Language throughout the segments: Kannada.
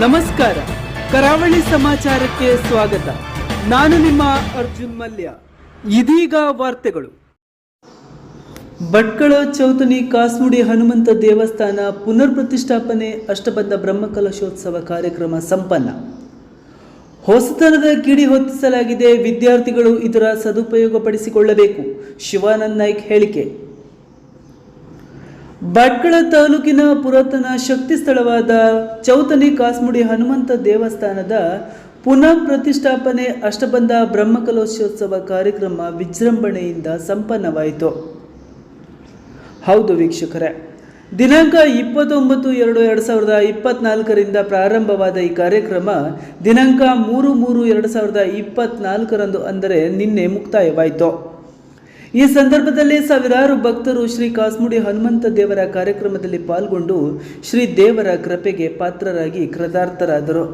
ನಮಸ್ಕಾರ. ಕರಾವಳಿ ಸಮಾಚಾರಕ್ಕೆ ಸ್ವಾಗತ. ನಾನು ನಿಮ್ಮ ಅರ್ಜುನ್ ಮಲ್ಯ. ಇದೀಗ ವಾರ್ತೆಗಳು. ಭಟ್ಕಳ ಚೌತನಿ ಕಾಸ್ಮುಡಿ ಹನುಮಂತ ದೇವಸ್ಥಾನ ಪುನರ್ ಪ್ರತಿಷ್ಠಾಪನೆ ಅಷ್ಟಬದ್ಧ ಬ್ರಹ್ಮಕಲಶೋತ್ಸವ ಕಾರ್ಯಕ್ರಮ ಸಂಪನ್ನ. ಹೊಸತನದ ಕಿಡಿ ಹೊತ್ತಿಸಲಾಗಿದೆ ವಿದ್ಯಾರ್ಥಿಗಳು ಇದರ ಸದುಪಯೋಗಪಡಿಸಿಕೊಳ್ಳಬೇಕು. ಶಿವಾನಂದ್ ನಾಯ್ಕ್ ಹೇಳಿಕೆ. ಭಟ್ಕಳ ತಾಲೂಕಿನ ಪುರಾತನ ಶಕ್ತಿ ಸ್ಥಳವಾದ ಚೌತನಿ ಕಾಸ್ಮುಡಿ ಹನುಮಂತ ದೇವಸ್ಥಾನದ ಪುನಃ ಪ್ರತಿಷ್ಠಾಪನೆ ಅಷ್ಟಬಂಧ ಬ್ರಹ್ಮಕಲೋತ್ಸೋತ್ಸವ ಕಾರ್ಯಕ್ರಮ ವಿಜೃಂಭಣೆಯಿಂದ ಸಂಪನ್ನವಾಯಿತು. ಹೌದು ವೀಕ್ಷಕರೇ, ದಿನಾಂಕ ಇಪ್ಪತ್ತೊಂಬತ್ತು ಎರಡು ಎರಡು ಸಾವಿರದ ಇಪ್ಪತ್ನಾಲ್ಕರಿಂದ ಪ್ರಾರಂಭವಾದ ಈ ಕಾರ್ಯಕ್ರಮ ದಿನಾಂಕ ಮೂರು ಮೂರು ಎರಡು ಸಾವಿರದ ಇಪ್ಪತ್ನಾಲ್ಕರಂದು ಅಂದರೆ ನಿನ್ನೆ ಮುಕ್ತಾಯವಾಯಿತು. ಈ ಸಂದರ್ಭದಲ್ಲಿ ಸಾವಿರಾರು ಭಕ್ತರು ಶ್ರೀ ಕಾಸ್ಮುಡಿ ಹನುಮಂತ ದೇವರ ಕಾರ್ಯಕ್ರಮದಲ್ಲಿ ಪಾಲ್ಗೊಂಡು ಶ್ರೀ ದೇವರ ಕೃಪೆಗೆ ಪಾತ್ರರಾಗಿ ಕೃತಾರ್ಥರಾದರು.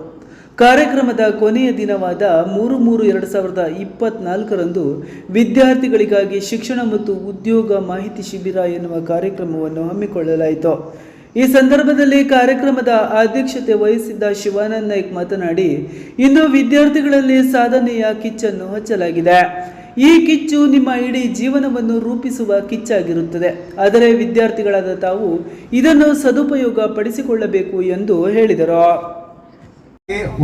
ಕಾರ್ಯಕ್ರಮದ ಕೊನೆಯ ದಿನವಾದ ಮೂರು ಮೂರು ಎರಡು ಸಾವಿರದ ಇಪ್ಪತ್ನಾಲ್ಕರಂದು ವಿದ್ಯಾರ್ಥಿಗಳಿಗಾಗಿ ಶಿಕ್ಷಣ ಮತ್ತು ಉದ್ಯೋಗ ಮಾಹಿತಿ ಶಿಬಿರ ಎನ್ನುವ ಕಾರ್ಯಕ್ರಮವನ್ನು ಹಮ್ಮಿಕೊಳ್ಳಲಾಯಿತು. ಈ ಸಂದರ್ಭದಲ್ಲಿ ಕಾರ್ಯಕ್ರಮದ ಅಧ್ಯಕ್ಷತೆ ವಹಿಸಿದ್ದ ಶಿವಾನಂದ್ ನಾಯ್ಕ್ ಮಾತನಾಡಿ ಇಂದು ವಿದ್ಯಾರ್ಥಿಗಳಲ್ಲಿ ಸಾಧನೆಯ ಕಿಚ್ಚನ್ನು ಹಚ್ಚಲಾಗಿದೆ. ಈ ಕಿಚ್ಚು ನಿಮ್ಮ ಇಡೀ ಜೀವನವನ್ನು ರೂಪಿಸುವ ಕಿಚ್ಚಾಗಿರುತ್ತದೆ. ಆದರೆ ವಿದ್ಯಾರ್ಥಿಗಳಾದ ತಾವು ಇದನ್ನು ಸದುಪಯೋಗ ಪಡಿಸಿಕೊಳ್ಳಬೇಕು ಎಂದು ಹೇಳಿದರು.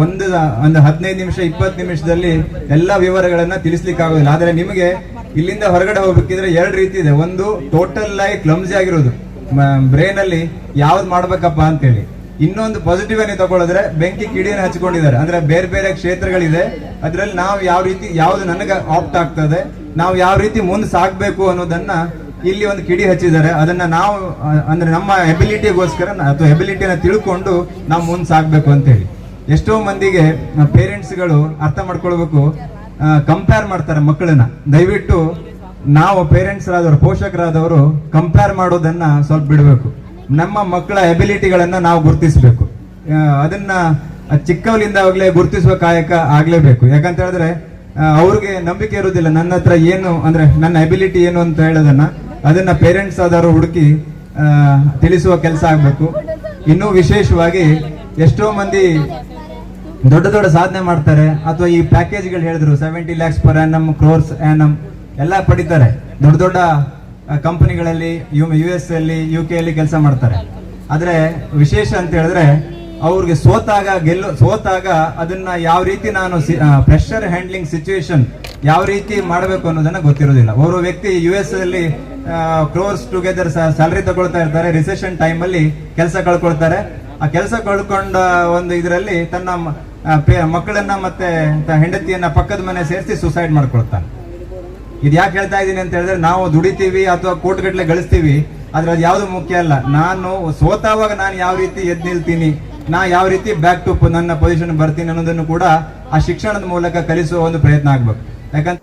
ಒಂದು ಒಂದು ಹದಿನೈದು ನಿಮಿಷ, ಇಪ್ಪತ್ತು ನಿಮಿಷದಲ್ಲಿ ಎಲ್ಲ ವಿವರಗಳನ್ನ ತಿಳಿಸ್ಲಿಕ್ಕೆ ಆಗೋದಿಲ್ಲ ಆದರೆ ನಿಮಗೆ ಇಲ್ಲಿಂದ ಹೊರಗಡೆ ಹೋಗ್ಬೇಕಿದ್ರೆ ಎರಡು ರೀತಿ ಇದೆ. ಒಂದು ಟೋಟಲ್ ಆಗಿ ಕ್ಲಮ್ಸಿ ಆಗಿರೋದು. ಬ್ರೈನ್ ಅಲ್ಲಿ ಯಾವ್ದು ಮಾಡ್ಬೇಕಪ್ಪ ಅಂತೇಳಿ. ಇನ್ನೊಂದು ಪಾಸಿಟಿವ್ ಏನೇ ತಗೊಳ್ಳೋದ್ರೆ ಬೆಂಕಿ ಕಿಡಿಯನ್ನು ಹಚ್ಕೊಂಡಿದ್ದಾರೆ. ಅಂದ್ರೆ ಬೇರೆ ಬೇರೆ ಕ್ಷೇತ್ರಗಳಿದೆ. ಅದರಲ್ಲಿ ನಾವು ಯಾವ ರೀತಿ, ಯಾವ್ದು ನನಗೆ ಆಪ್ಟ್ ಆಗ್ತದೆ, ನಾವು ಯಾವ ರೀತಿ ಮುಂದೆ ಸಾಗಬೇಕು ಅನ್ನೋದನ್ನ ಇಲ್ಲಿ ಒಂದು ಕಿಡಿ ಹಚ್ಚಿದ್ದಾರೆ. ಅದನ್ನ ನಾವು ಅಂದ್ರೆ ನಮ್ಮ ಎಬಿಲಿಟಿಗೋಸ್ಕರ ಅಥವಾ ಎಬಿಲಿಟಿನ ತಿಳ್ಕೊಂಡು ನಾವು ಮುಂದೆ ಅಂತ ಅಂತೇಳಿ. ಎಷ್ಟೋ ಮಂದಿಗೆ ಪೇರೆಂಟ್ಸ್ಗಳು ಅರ್ಥ ಮಾಡ್ಕೊಳ್ಬೇಕು. ಕಂಪೇರ್ ಮಾಡ್ತಾರೆ ಮಕ್ಕಳನ್ನ. ದಯವಿಟ್ಟು ನಾವು ಪೇರೆಂಟ್ಸ್ ಆದವರು ಪೋಷಕರಾದವರು ಕಂಪೇರ್ ಮಾಡೋದನ್ನ ಸ್ವಲ್ಪ ಬಿಡಬೇಕು. ನಮ್ಮ ಮಕ್ಕಳ ಎಬಿಲಿಟಿಗಳನ್ನ ನಾವು ಗುರುತಿಸಬೇಕು. ಅದನ್ನ ಚಿಕ್ಕವಳಿಂದಾಗಲೇ ಗುರುತಿಸುವ ಕಾಯಕ ಆಗಲೇಬೇಕು. ಯಾಕಂತ ಹೇಳಿದ್ರೆ ಅವ್ರಿಗೆ ನಂಬಿಕೆ ಇರೋದಿಲ್ಲ ನನ್ನ ಹತ್ರ ಏನು ಅಂದ್ರೆ, ನನ್ನ ಎಬಿಲಿಟಿ ಏನು ಅಂತ ಹೇಳೋದನ್ನ, ಅದನ್ನ ಪೇರೆಂಟ್ಸ್ ಆದವರು ಹುಡುಕಿ ತಿಳಿಸುವ ಕೆಲಸ ಆಗಬೇಕು. ಇನ್ನೂ ವಿಶೇಷವಾಗಿ ಎಷ್ಟೋ ಮಂದಿ ದೊಡ್ಡ ದೊಡ್ಡ ಸಾಧನೆ ಮಾಡ್ತಾರೆ. ಅಥವಾ ಈ ಪ್ಯಾಕೇಜ್ಗಳು ಹೇಳಿದ್ರು seventy lakhs per annum crores annum ಎಲ್ಲ ಪಡಿತಾರೆ. ದೊಡ್ಡ ದೊಡ್ಡ ಕಂಪನಿಗಳಲ್ಲಿ ಯು ಯು ಎಸ್ ಅಲ್ಲಿ ಯು ಕೆ ಅಲ್ಲಿ ಕೆಲಸ ಮಾಡ್ತಾರೆ. ಆದರೆ ವಿಶೇಷ ಅಂತ ಹೇಳಿದ್ರೆ, ಅವ್ರಿಗೆ ಸೋತಾಗ ಗೆಲ್ಲು, ಸೋತಾಗ ಅದನ್ನ ಯಾವ ರೀತಿ ನಾನು ಪ್ರೆಷರ್ ಹ್ಯಾಂಡ್ಲಿಂಗ್ ಸಿಚುವೇಶನ್ ಯಾವ ರೀತಿ ಮಾಡಬೇಕು ಅನ್ನೋದನ್ನ ಗೊತ್ತಿರೋದಿಲ್ಲ. ಓರ್ವ ವ್ಯಕ್ತಿ ಯು ಎಸ್ ಅಲ್ಲಿ ಕ್ಲೋಸ್ ಟುಗೆದರ್ ಸ್ಯಾಲರಿ ತಗೊಳ್ತಾ ಇರ್ತಾರೆ ರಿಸೆಷನ್ ಟೈಮ್ ಅಲ್ಲಿ ಕೆಲಸ ಕಳ್ಕೊಳ್ತಾರೆ. ಆ ಕೆಲಸ ಕಳ್ಕೊಂಡ ಒಂದು ಇದರಲ್ಲಿ ತನ್ನ ಮಕ್ಕಳನ್ನ ಮತ್ತೆ ಹೆಂಡತಿಯನ್ನ ಪಕ್ಕದ ಮನೆ ಸೇರಿಸಿ ಸುಸೈಡ್ ಮಾಡ್ಕೊಳ್ತಾನೆ. ಇದು ಯಾಕೆ ಹೇಳ್ತಾ ಇದ್ದೀನಿ ಅಂತ ಹೇಳಿದ್ರೆ ನಾವು ದುಡಿತೀವಿ ಅಥವಾ ಕೋಟ್ಗಟ್ಟಲೆ ಗಳಿಸ್ತೀವಿ, ಆದ್ರೆ ಅದು ಯಾವುದು ಮುಖ್ಯ ಅಲ್ಲ. ನಾನು ಸೋತಾವಾಗ ನಾನು ಯಾವ ರೀತಿ ಎದ್ ನಿಲ್ತೀನಿ, ನಾ ಯಾವ ರೀತಿ ಬ್ಯಾಕ್ ಟು ನನ್ನ ಪೊಸಿಷನ್ ಬರ್ತೀನಿ ಅನ್ನೋದನ್ನು ಕೂಡ ಆ ಶಿಕ್ಷಣದ ಮೂಲಕ ಕಲಿಸುವ ಒಂದು ಪ್ರಯತ್ನ ಆಗ್ಬೇಕು. ಯಾಕಂತ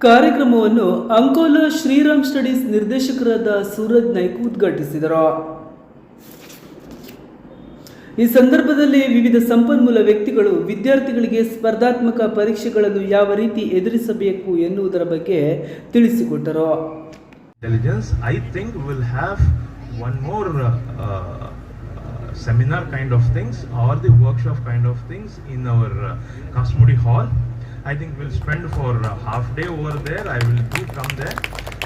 ಕಾರ್ಯಕ್ರಮವನ್ನು ಅಂಕೋಲ ಶ್ರೀರಾಮ್ ಸ್ಟಡೀಸ್ ನಿರ್ದೇಶಕರಾದ ಸೂರಜ್ ನಾಯ್ಕ್ ಉದ್ಘಾಟಿಸಿದರು. ಈ ಸಂದರ್ಭದಲ್ಲಿ ವಿವಿಧ ಸಂಪನ್ಮೂಲ ವ್ಯಕ್ತಿಗಳು ವಿದ್ಯಾರ್ಥಿಗಳಿಗೆ ಸ್ಪರ್ಧಾತ್ಮಕ ಪರೀಕ್ಷೆಗಳನ್ನು ಯಾವ ರೀತಿ ಎದುರಿಸಬೇಕು ಎನ್ನುವುದರ ಬಗ್ಗೆ ತಿಳಿಸಿಕೊಟ್ಟರು. Intelligence I think will have one more seminar kind of things or the workshop kind of things in our Kasmudi hall I think will spend for half day over there I will do come there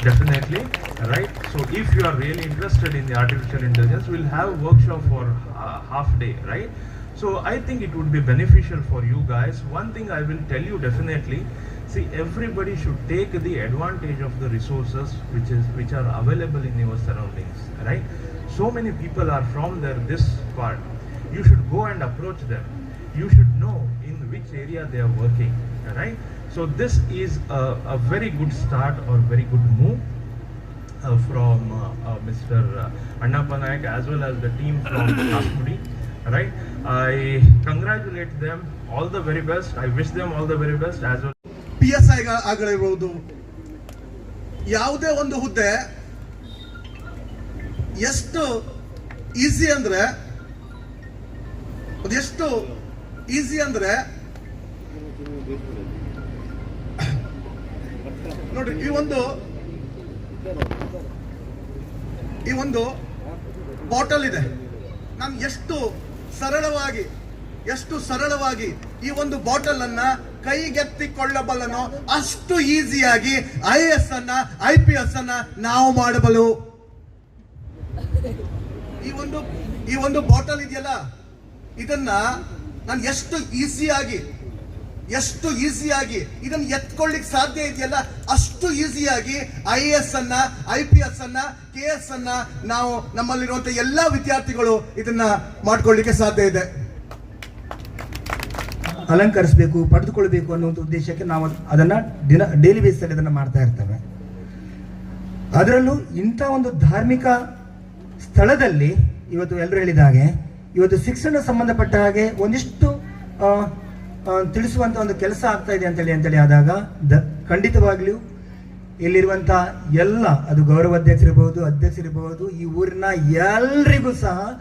definitely, right? So if you are really interested in the artificial intelligence, we'll have workshop for uh, half day, right? So I think it would be beneficial for you guys. One thing I will tell you definitely, see everybody should take the advantage of the resources which is which are available in your surroundings, right? So many people are from there this part. You should go and approach them. You should know in which area they are working, right? So this is a, a very good start or very good move uh, from uh, uh, Mr. Uh, Annappa Naik as well as the team from Kasmudi. Right? I congratulate them. All the very best. I wish them all the very best as well. P S I ಆಗಿರಬಹುದು ಯಾವುದೇ ಒಂದು ಹುದ್ದೆ ಎಷ್ಟು ಈಸಿ ಅಂದ್ರೆ ಅದೆಷ್ಟು ಈಸಿ ಅಂದ್ರೆ ನೋಡ್ರಿ, ಈ ಒಂದು ಈ ಒಂದು ಬಾಟಲ್ ಇದೆ. ನಾನು ಎಷ್ಟು ಸರಳವಾಗಿ ಎಷ್ಟು ಸರಳವಾಗಿ ಈ ಒಂದು ಬಾಟಲ್ ಅನ್ನ ಕೈಗೆತ್ತಿಕೊಳ್ಳಬಲ್ಲನೋ ಅಷ್ಟು ಈಸಿಯಾಗಿ ಐ ಎಸ್ ಅನ್ನ ಐ ಪಿ ಎಸ್ ಅನ್ನ ನಾವು ಮಾಡಬಲು ಈ ಒಂದು ಈ ಒಂದು ಬಾಟಲ್ ಇದೆಯಲ್ಲ? ಇದನ್ನ ನಾನು ಎಷ್ಟು ಈಸಿಯಾಗಿ ಎಷ್ಟು ಈಸಿಯಾಗಿ ಇದನ್ನು ಎತ್ಕೊಳ್ಳಿಕ್ಕೆ ಸಾಧ್ಯ ಇದೆಯಲ್ಲ, ಅಷ್ಟು ಈಸಿಯಾಗಿ ಐ ಎ ಎಸ್ ಅನ್ನ, ಐ ಪಿ ಎಸ್ ಅನ್ನ, ಕೆ ಎಸ್ ಅನ್ನ ನಾವು ನಮ್ಮಲ್ಲಿರುವಂತಹ ಎಲ್ಲ ವಿದ್ಯಾರ್ಥಿಗಳು ಇದನ್ನ ಮಾಡ್ಕೊಳ್ಳಿಕ್ಕೆ ಸಾಧ್ಯ ಇದೆ. ಅಲಂಕರಿಸಬೇಕು ಪಡೆದುಕೊಳ್ಬೇಕು ಅನ್ನುವಂಥ ಉದ್ದೇಶಕ್ಕೆ ನಾವು ಅದನ್ನ ದಿನ ಡೈಲಿ ಬೇಸಲ್ಲಿ ಅದನ್ನು ಮಾಡ್ತಾ ಇರ್ತೇವೆ. ಅದರಲ್ಲೂ ಇಂಥ ಒಂದು ಧಾರ್ಮಿಕ ಸ್ಥಳದಲ್ಲಿ ಇವತ್ತು ಎಲ್ಲರೂ ಹೇಳಿದ ಹಾಗೆ, ಇವತ್ತು ಶಿಕ್ಷಣ ಸಂಬಂಧಪಟ್ಟ ಹಾಗೆ ಒಂದಿಷ್ಟು ತಿಳಿಸುವಂತ ಒಂದು ಕೆಲಸ ಆಗ್ತಾ ಇದೆ ಅಂತೇಳಿ ಅಂತೇಳಿ ಆದಾಗ, ದ, ಖಂಡಿತವಾಗ್ಲೂ ಇಲ್ಲಿರುವಂಥ ಎಲ್ಲ, ಅದು ಗೌರವ ಅಧ್ಯಕ್ಷರಿರ್ಬೋದು ಅಧ್ಯಕ್ಷರಿರ್ಬೋದು ಈ ಊರಿನ ಎಲ್ರಿಗೂ ಸಹ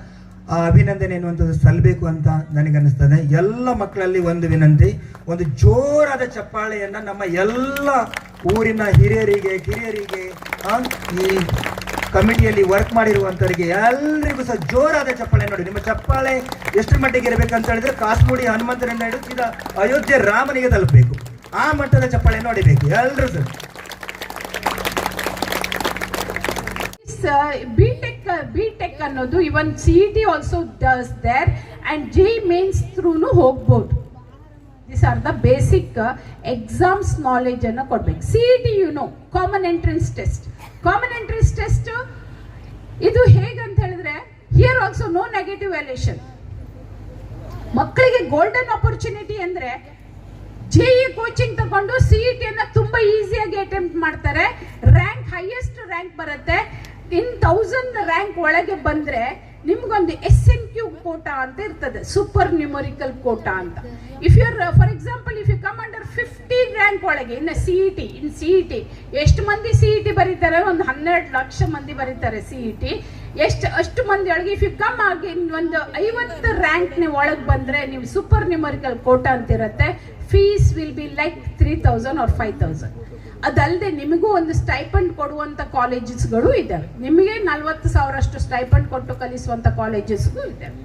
ಆ ಅಭಿನಂದನೆ ಎನ್ನುವಂಥದ್ದು ಸಲ್ಲಬೇಕು ಅಂತ ನನಗನ್ನಿಸ್ತದೆ. ಎಲ್ಲ ಮಕ್ಕಳಲ್ಲಿ ಒಂದು ವಿನಂತಿ, ಒಂದು ಜೋರಾದ ಚಪ್ಪಾಳೆಯನ್ನ ನಮ್ಮ ಎಲ್ಲ ಊರಿನ ಹಿರಿಯರಿಗೆ, ಕಿರಿಯರಿಗೆ ಈ ಕಮಿಟಿಯಲ್ಲಿ ವರ್ಕ್ ಮಾಡಿರುವಂತವರಿಗೆ ಎಲ್ಲರಿಗೂ ಸಹ ಜೋರಾದ ಚಪ್ಪಾಳೆ ನೋಡಿ. ನಿಮ್ಮ ಚಪ್ಪಾಳೆ ಎಷ್ಟು ಮಟ್ಟಿಗೆ ಇರಬೇಕಂತ ಹೇಳಿದ್ರೆ ಕಾಸ್ಮೋಡಿ ಹನುಮಂತನನ್ನ ಹಿಡಿದು ಸೀದಾ ಅಯೋಧ್ಯೆ ರಾಮನಿಗೆ ತಲುಪಬೇಕು. ಆ ಮಟ್ಟದ ಚಪ್ಪಾಳೆ ನೋಡಿಬೇಕು ಎಲ್ಲರೂ ಸರ್ ಬಿ ಟೆಕ್ ಟೆಕ್ ಅನ್ನೋದು even C also does there and G means ಥ್ರೂನು ಹೋಗ್ಬೋದು. This are the basic exams knowledge ಅನ್ನು ಕೊಡ್ಬೇಕು. CET you know common entrance test common entrance ಇದು ಹೇಗಂತ ಹೇಳಿದ್ರೆ here also no negative valuation ಮಕ್ಕಳಿಗೆ ಗೋಲ್ಡನ್ ಆಪರ್ಚುನಿಟಿ ಅಂದ್ರೆ ಜೆಇ ಕೋಚಿಂಗ್ ತಗೊಂಡು ಸಿಇಟಿ ಅನ್ನ ತುಂಬಾ ಈಸಿಯಾಗಿ ಅಟೆಂಪ್ಟ್ ಮಾಡ್ತಾರೆ. ರ್ಯಾಂಕ್ ಹೈಯೆಸ್ಟ್ ರ್ಯಾಂಕ್ ಬರುತ್ತೆ. ಇನ್ ತೌಸಂಡ್ ರ್ಯಾಂಕ್ ಒಳಗೆ ಬಂದ್ರೆ ನಿಮ್ಗೊಂದು ಎಸ್ ಎನ್ ಕ್ಯೂ ಕೋಟಾ ಅಂತ ಇರ್ತದೆ ಸೂಪರ್ ನ್ಯೂಮರಿಕಲ್ ಕೋಟಾ ಅಂತ. If you're for example if you come under fifty rank ಒಳಗೆ ಇನ್ ಸಿ ಇನ್ ಟಿ ಎಷ್ಟು ಮಂದಿ ಸಿ ಇ ಟಿ ಬರೀತಾರೆ? ಒಂದು ಹನ್ನೆರಡು ಲಕ್ಷ ಮಂದಿ ಬರೀತಾರೆ ಸಿ ಇ ಟಿ ಎಷ್ಟು, ಅಷ್ಟು ಮಂದಿ ಒಳಗೆ ಇಫ್ ಯು ಕಮ್ ಆಗಿ ಒಂದು ಐವತ್ತು ರ್ಯಾಂಕ್ ನೀವು ಒಳಗೆ ಬಂದ್ರೆ, ನೀವು ಸೂಪರ್ ನ್ಯೂಮರಿಕಲ್ ಕೋಟಾ ಅಂತ ಇರುತ್ತೆ fees will be like three thousand or five thousand ಅದಲ್ಲದೆ ನಿಮಗೂ ಒಂದು ಸ್ಟೈಪಂಡ್ ಕೊಡುವಂಥ ಕಾಲೇಜಸ್ಗಳು ಇದ್ದಾವೆ. ನಿಮಗೆ ನಲವತ್ತು ಸಾವಿರಷ್ಟು ಸ್ಟೈಪಂಡ್ ಕೊಟ್ಟು ಕಲಿಸುವಂಥ ಕಾಲೇಜಸ್ಗೂ ಇದ್ದಾವೆ.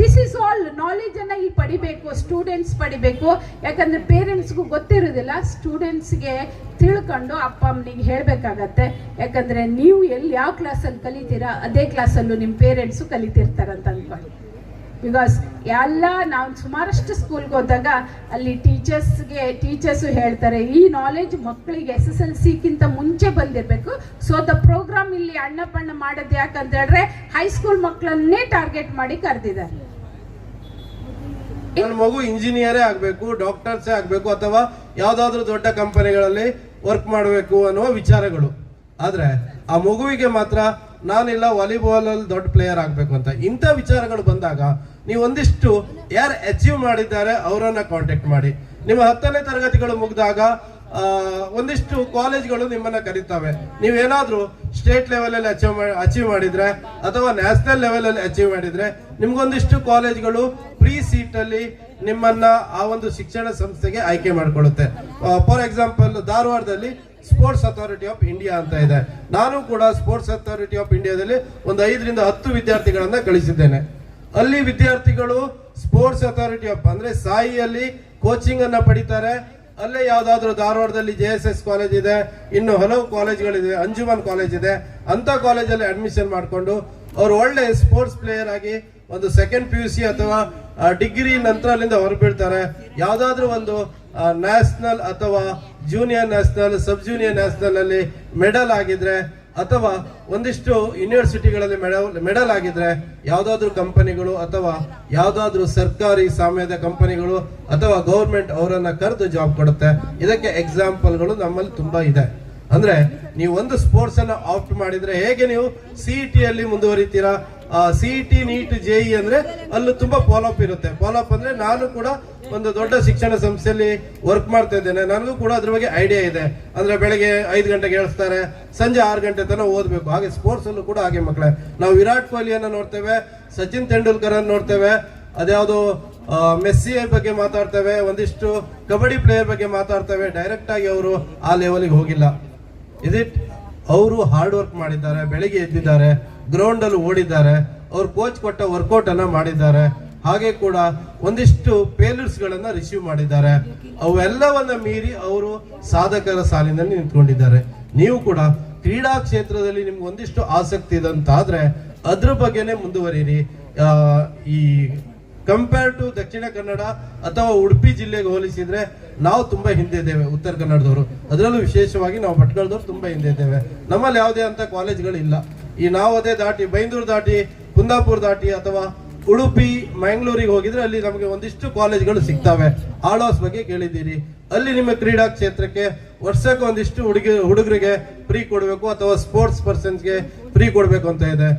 ದಿಸ್ ಈಸ್ ಆಲ್ ನಾಲೆಜನ್ನು ಇಲ್ಲಿ ಪಡಿಬೇಕು ಸ್ಟೂಡೆಂಟ್ಸ್ ಪಡಿಬೇಕು. ಯಾಕಂದರೆ ಪೇರೆಂಟ್ಸ್ಗೂ ಗೊತ್ತಿರೋದಿಲ್ಲ ಸ್ಟೂಡೆಂಟ್ಸ್ಗೆ ತಿಳ್ಕೊಂಡು ಅಪ್ಪ ಅಮ್ಮನಿಗೆ ಹೇಳಬೇಕಾಗತ್ತೆ. ಯಾಕಂದರೆ ನೀವು ಎಲ್ಲಿ ಯಾವ ಕ್ಲಾಸಲ್ಲಿ ಕಲಿತೀರಾ, ಅದೇ ಕ್ಲಾಸಲ್ಲೂ ನಿಮ್ಮ ಪೇರೆಂಟ್ಸು ಕಲಿತಿರ್ತಾರಂತ ಅನ್ಕೊಳ್ಳಿ ಬಿಕಾಸ್ ಎಲ್ಲ ನಾವು ಸುಮಾರಷ್ಟು ಸ್ಕೂಲ್ಗೆ ಹೋದಾಗ ಅಲ್ಲಿ ಟೀಚರ್ಸ್ಗೆ ಟೀಚರ್ಸು ಹೇಳ್ತಾರೆ, ಈ ನಾಲೆಜ್ ಮಕ್ಕಳಿಗೆ ಎಸ್ ಎಸ್ ಎಲ್ ಸಿಕ್ಕಿಂತ ಮುಂಚೆ ಬಂದಿರಬೇಕು. ಸೊ ದ ಪ್ರೋಗ್ರಾಮ್ ಇಲ್ಲಿ ಅಣ್ಣ ಪಣ್ಣ ಮಾಡೋದು ಯಾಕಂತ ಹೇಳಿದ್ರೆ ಹೈಸ್ಕೂಲ್ ಮಕ್ಕಳನ್ನೇ ಟಾರ್ಗೆಟ್ ಮಾಡಿ ಕರೆದಿದ್ದಾರೆ. ನನ್ನ ಮಗು ಇಂಜಿನಿಯರೇ ಆಗಬೇಕು ಡಾಕ್ಟರ್ಸೇ ಆಗಬೇಕು, ಅಥವಾ ಯಾವುದಾದ್ರೂ ದೊಡ್ಡ ಕಂಪನಿಗಳಲ್ಲಿ ವರ್ಕ್ ಮಾಡಬೇಕು ಅನ್ನುವ ವಿಚಾರಗಳು. ಆದರೆ ಆ ಮಗುವಿಗೆ ಮಾತ್ರ ನಾನಿಲ್ಲ ವಾಲಿಬಾಲಲ್ಲಿ ದೊಡ್ಡ ಪ್ಲೇಯರ್ ಆಗಬೇಕು ಅಂತ ಇಂಥ ವಿಚಾರಗಳು ಬಂದಾಗ ನೀವು ಒಂದಿಷ್ಟು ಯಾರು ಅಚೀವ್ ಮಾಡಿದ್ದಾರೆ ಅವರನ್ನ ಕಾಂಟ್ಯಾಕ್ಟ್ ಮಾಡಿ. ನಿಮ್ಮ ಹತ್ತನೇ ತರಗತಿಗಳು ಮುಗಿದಾಗ ಒಂದಿಷ್ಟು ಕಾಲೇಜ್ಗಳು ನಿಮ್ಮನ್ನ ಕರೀತವೆ. ನೀವೇನಾದ್ರೂ ಸ್ಟೇಟ್ ಲೆವೆಲಲ್ಲಿ ಅಚೀವ್ ಅಚೀವ್ ಮಾಡಿದ್ರೆ ಅಥವಾ ನ್ಯಾಷನಲ್ ಲೆವೆಲಲ್ಲಿ ಅಚೀವ್ ಮಾಡಿದ್ರೆ ನಿಮ್ಗೊಂದಿಷ್ಟು ಕಾಲೇಜ್ಗಳು ಫ್ರೀ ಸೀಟ್ ಅಲ್ಲಿ ನಿಮ್ಮನ್ನ ಆ ಒಂದು ಶಿಕ್ಷಣ ಸಂಸ್ಥೆಗೆ ಆಯ್ಕೆ ಮಾಡಿಕೊಳ್ಳುತ್ತೆ. ಫಾರ್ ಎಕ್ಸಾಂಪಲ್ ಧಾರವಾಡದಲ್ಲಿ ಸ್ಪೋರ್ಟ್ಸ್ ಅಥಾರಿಟಿ ಆಫ್ ಇಂಡಿಯಾ ಅಂತ ಇದೆ. ನಾನು ಕೂಡ ಸ್ಪೋರ್ಟ್ಸ್ ಅಥಾರಿಟಿ ಆಫ್ ಇಂಡಿಯಾದಲ್ಲಿ ಒಂದು ಐದರಿಂದ ಹತ್ತು ವಿದ್ಯಾರ್ಥಿಗಳನ್ನ ಕಳಿಸಿದ್ದೇನೆ. ಅಲ್ಲಿ ವಿದ್ಯಾರ್ಥಿಗಳು ಸ್ಪೋರ್ಟ್ಸ್ ಅಥಾರಿಟಿ ಆಫ್ ಅಂದ್ರೆ ಸಾಯಿಯಲ್ಲಿ ಕೋಚಿಂಗ್ ಅನ್ನ ಪಡಿತಾರೆ. ಅಲ್ಲೇ ಯಾವ್ದಾದ್ರು ಧಾರವಾಡದಲ್ಲಿ ಜೆ ಎಸ್ ಎಸ್ ಕಾಲೇಜ್ ಇದೆ, ಇನ್ನು ಹಲವು ಕಾಲೇಜ್ಗಳಿದೆ ಅಂಜುಮನ್ ಕಾಲೇಜ್ ಇದೆ, ಅಂತ ಕಾಲೇಜಲ್ಲಿ ಅಡ್ಮಿಷನ್ ಮಾಡಿಕೊಂಡು ಅವ್ರು ಒಳ್ಳೆ ಸ್ಪೋರ್ಟ್ಸ್ ಪ್ಲೇಯರ್ ಆಗಿ ಒಂದು ಸೆಕೆಂಡ್ ಪಿ ಯು ಸಿ ಅಥವಾ ಡಿಗ್ರಿ ನಂತರ ಅಲ್ಲಿಂದ ಹೊರಬೀಳ್ತಾರೆ. ಯಾವ್ದಾದ್ರು ಒಂದು ನ್ಯಾಷನಲ್ ಅಥವಾ junior national sub junior national ಅಲ್ಲಿ ಮೆಡಲ್ ಆಗಿದ್ರೆ ಅಥವಾ ಒಂದಿಷ್ಟು ಯೂನಿವರ್ಸಿಟಿಗಳಲ್ಲಿ ಮೆಡಲ್ ಮೆಡಲ್ ಆಗಿದ್ರೆ ಯಾವುದಾದ್ರೂ ಕಂಪನಿಗಳು ಅಥವಾ ಯಾವುದಾದ್ರೂ ಸರ್ಕಾರಿ ಸಾಮ್ಯದ ಕಂಪನಿಗಳು ಅಥವಾ ಗೌರ್ಮೆಂಟ್ ಅವರನ್ನ ಕರೆದು ಜಾಬ್ ಕೊಡುತ್ತೆ. ಇದಕ್ಕೆ ಎಕ್ಸಾಂಪಲ್ಗಳು ನಮ್ಮಲ್ಲಿ ತುಂಬಾ ಇದೆ. ಅಂದ್ರೆ ನೀವು ಒಂದು ಸ್ಪೋರ್ಟ್ಸ್ ಅನ್ನ ಆಪ್ಟ್ ಮಾಡಿದ್ರೆ ಹೇಗೆ ನೀವು ಸಿಇಟಿ ಅಲ್ಲಿ ಟಿ ಸಿಇಟಿ ನೀಟ್ ಜೆಇ ಅಂದ್ರೆ ಅಲ್ಲೂ ತುಂಬಾ ಫಾಲೋಅಪ್ ಇರುತ್ತೆ. ಫಾಲೋಅಪ್ ಅಂದ್ರೆ ನಾನು ಕೂಡ ಒಂದು ದೊಡ್ಡ ಶಿಕ್ಷಣ ಸಂಸ್ಥೆಯಲ್ಲಿ ವರ್ಕ್ ಮಾಡ್ತಾ ಇದ್ದೇನೆ. ನನಗೂ ಕೂಡ ಅದ್ರ ಬಗ್ಗೆ ಐಡಿಯಾ ಇದೆ. ಅಂದ್ರೆ ಬೆಳಗ್ಗೆ ಐದು ಗಂಟೆಗೆ ಹೇಳ್ತಾರೆ ಸಂಜೆ ಆರು ಗಂಟೆ ತನಕ ಓದ್ಬೇಕು. ಹಾಗೆ ಸ್ಪೋರ್ಟ್ಸ್ ಅಲ್ಲೂ ಕೂಡ ಹಾಗೆ ಮಕ್ಕಳೇ ನಾವು ವಿರಾಟ್ ಕೊಹ್ಲಿಯನ್ನು ನೋಡ್ತೇವೆ, ಸಚಿನ್ ತೆಂಡೂಲ್ಕರ್ ನೋಡ್ತೇವೆ, ಅದ್ಯಾವುದು ಮೆಸ್ಸಿ ಬಗ್ಗೆ ಮಾತಾಡ್ತೇವೆ, ಒಂದಿಷ್ಟು ಕಬಡ್ಡಿ ಪ್ಲೇಯರ್ ಬಗ್ಗೆ ಮಾತಾಡ್ತೇವೆ. ಡೈರೆಕ್ಟ್ ಆಗಿ ಅವರು ಆ ಲೆವೆಲ್ಗೆ ಹೋಗಿಲ್ಲ. ಇದಿಟ್ ಅವರು ಹಾರ್ಡ್ ವರ್ಕ್ ಮಾಡಿದ್ದಾರೆ, ಬೆಳಿಗ್ಗೆ ಎದ್ದಿದ್ದಾರೆ. ಗ್ರೌಂಡ್ ಅಲ್ಲಿ ಓಡಿದ್ದಾರೆ. ಅವ್ರು ಕೋಚ್ ಕೊಟ್ಟ ವರ್ಕೌಟ್ ಅನ್ನ ಮಾಡಿದ್ದಾರೆ. ಹಾಗೆ ಕೂಡ ಒಂದಿಷ್ಟು ಪೇಲರ್ಸ್ ಗಳನ್ನ ರಿಸೀವ್ ಮಾಡಿದ್ದಾರೆ. ಅವೆಲ್ಲವನ್ನ ಮೀರಿ ಅವರು ಸಾಧಕರ ಸಾಲಿನಲ್ಲಿ ನಿಂತ್ಕೊಂಡಿದ್ದಾರೆ. ನೀವು ಕೂಡ ಕ್ರೀಡಾ ಕ್ಷೇತ್ರದಲ್ಲಿ ನಿಮ್ಗೆ ಒಂದಿಷ್ಟು ಆಸಕ್ತಿ ಇದೆ ಅಂತಾದ್ರೆ ಅದ್ರ ಬಗ್ಗೆನೇ ಮುಂದುವರಿರಿ. ಈ ಕಂಪೇರ್ ಟು ದಕ್ಷಿಣ ಕನ್ನಡ ಅಥವಾ ಉಡುಪಿ ಜಿಲ್ಲೆಗೆ ಹೋಲಿಸಿದ್ರೆ ನಾವು ತುಂಬಾ ಹಿಂದೆ ಇದ್ದೇವೆ, ಉತ್ತರ ಕನ್ನಡದವರು. ಅದರಲ್ಲೂ ವಿಶೇಷವಾಗಿ ನಾವು ಭಟ್ಕಳದವ್ರು ತುಂಬಾ ಹಿಂದೆ ಇದ್ದೇವೆ. ನಮ್ಮಲ್ಲಿ ಯಾವುದೇ ಅಂತ ಕಾಲೇಜ್ಗಳಿಲ್ಲ ಈ ನಾವು ಅದೇ ದಾಟಿ, ಬೈಂದೂರು ದಾಟಿ, ಕುಂದಾಪುರ ದಾಟಿ ಅಥವಾ ಉಡುಪಿ ಮ್ಯಾಂಗ್ಳೂರಿಗೆ ಹೋಗಿದ್ರೆ ಅಲ್ಲಿ ನಮಗೆ ಒಂದಿಷ್ಟು ಕಾಲೇಜ್ಗಳು ಸಿಗ್ತವೆ. ಆಳ್ವಾಸ್ ಬಗ್ಗೆ ಕೇಳಿದ್ದೀರಿ. ಅಲ್ಲಿ ನಿಮ್ಮ ಕ್ರೀಡಾ ಕ್ಷೇತ್ರಕ್ಕೆ ವರ್ಷಕ್ಕೆ ಒಂದಿಷ್ಟು ಹುಡುಗಿ, ಹುಡುಗರಿಗೆ ಫ್ರೀ ಕೊಡಬೇಕು ಅಥವಾ ಸ್ಪೋರ್ಟ್ಸ್ ಪರ್ಸನ್ಸ್ಗೆ ಫ್ರೀ ಕೊಡಬೇಕು ಅಂತ ಇದೆ.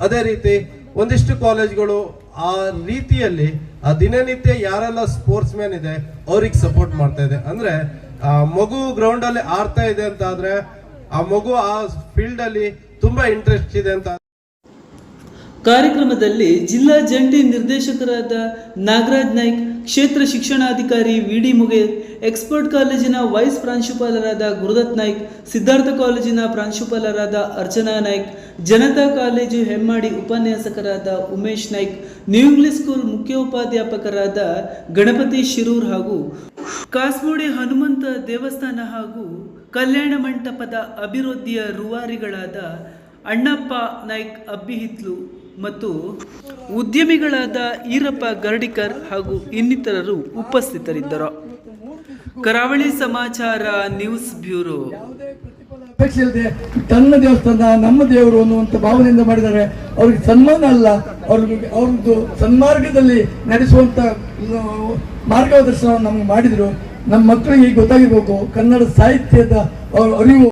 ಅದೇ ರೀತಿ ಒಂದಿಷ್ಟು ಕಾಲೇಜ್ಗಳು ಆ ರೀತಿಯಲ್ಲಿ, ಆ ದಿನನಿತ್ಯ ಯಾರೆಲ್ಲ ಸ್ಪೋರ್ಟ್ಸ್ ಮ್ಯಾನ್ ಇದೆ, ಅವ್ರಿಗೆ ಸಪೋರ್ಟ್ ಮಾಡ್ತಾ ಇದೆ. ಅಂದ್ರೆ, ಆ ಮಗು ಗ್ರೌಂಡ್ ಅಲ್ಲಿ ಆಡ್ತಾ ಇದೆ ಅಂತ ಆದ್ರೆ ಆ ಮಗು ಆ ಫೀಲ್ಡ್ ಅಲ್ಲಿ ತುಂಬಾ ಇಂಟ್ರೆಸ್ಟ್ ಇದೆ ಅಂತ. ಕಾರ್ಯಕ್ರಮದಲ್ಲಿ ಜಿಲ್ಲಾ ಜಂಟಿ ನಿರ್ದೇಶಕರಾದ ನಾಗರಾಜ್ ನಾಯ್ಕ್, ಕ್ಷೇತ್ರ ಶಿಕ್ಷಣಾಧಿಕಾರಿ ವಿ ಡಿ ಮುಗೇರ್, ಎಕ್ಸ್ಪರ್ಟ್ ಕಾಲೇಜಿನ ವೈಸ್ ಪ್ರಾಂಶುಪಾಲರಾದ ಗುರುದತ್ ನಾಯ್ಕ್, ಸಿದ್ಧಾರ್ಥ ಕಾಲೇಜಿನ ಪ್ರಾಂಶುಪಾಲರಾದ ಅರ್ಚನಾ ನಾಯ್ಕ್, ಜನತಾ ಕಾಲೇಜು ಹೆಮ್ಮಾಡಿ ಉಪನ್ಯಾಸಕರಾದ Umesh Naik new English school ಮುಖ್ಯೋಪಾಧ್ಯಾಪಕರಾದ Ganapati Shirur ಹಾಗೂ ಕಾಸ್ಮೋಡಿ ಹನುಮಂತ ದೇವಸ್ಥಾನ ಹಾಗೂ ಕಲ್ಯಾಣ ಮಂಟಪದ ಅಭಿವೃದ್ಧಿಯ ರೂವಾರಿಗಳಾದ ಅಣ್ಣಪ್ಪ ನಾಯ್ಕ್ ಅಬ್ಬಿಹಿತ್ಲು ಮತ್ತು ಉದ್ಯಮಿಗಳಾದ ಈರಪ್ಪ ಗರ್ಡಿಕರ್ ಹಾಗೂ ಇನ್ನಿತರರು ಉಪಸ್ಥಿತರಿದ್ದರು. ಕರಾವಳಿ ಸಮಾಚಾರ ನ್ಯೂಸ್ ಬ್ಯೂರೋ. ಅಪೇಕ್ಷೆ ಇಲ್ಲದೆ ತನ್ನ ದೇವಸ್ಥಾನ, ನಮ್ಮ ದೇವರು ಅನ್ನುವಂಥ ಭಾವನೆಯಿಂದ ಮಾಡಿದ್ದಾರೆ. ಅವ್ರಿಗೆ ಸನ್ಮಾನ ಅಲ್ಲ, ಅವ್ರಿಗೆ ಅವ್ರದ್ದು ಸನ್ಮಾರ್ಗದಲ್ಲಿ ನಡೆಸುವಂತ ಮಾರ್ಗದರ್ಶನವನ್ನು ಮಾರ್ಗದರ್ಶನ ನಮ್ಗೆ ಮಾಡಿದ್ರು. ನಮ್ಮ ಮಕ್ಕಳಿಗೆ ಗೊತ್ತಾಗಿರ್ಬೇಕು ಕನ್ನಡ ಸಾಹಿತ್ಯದ ಅವರ ಅರಿವು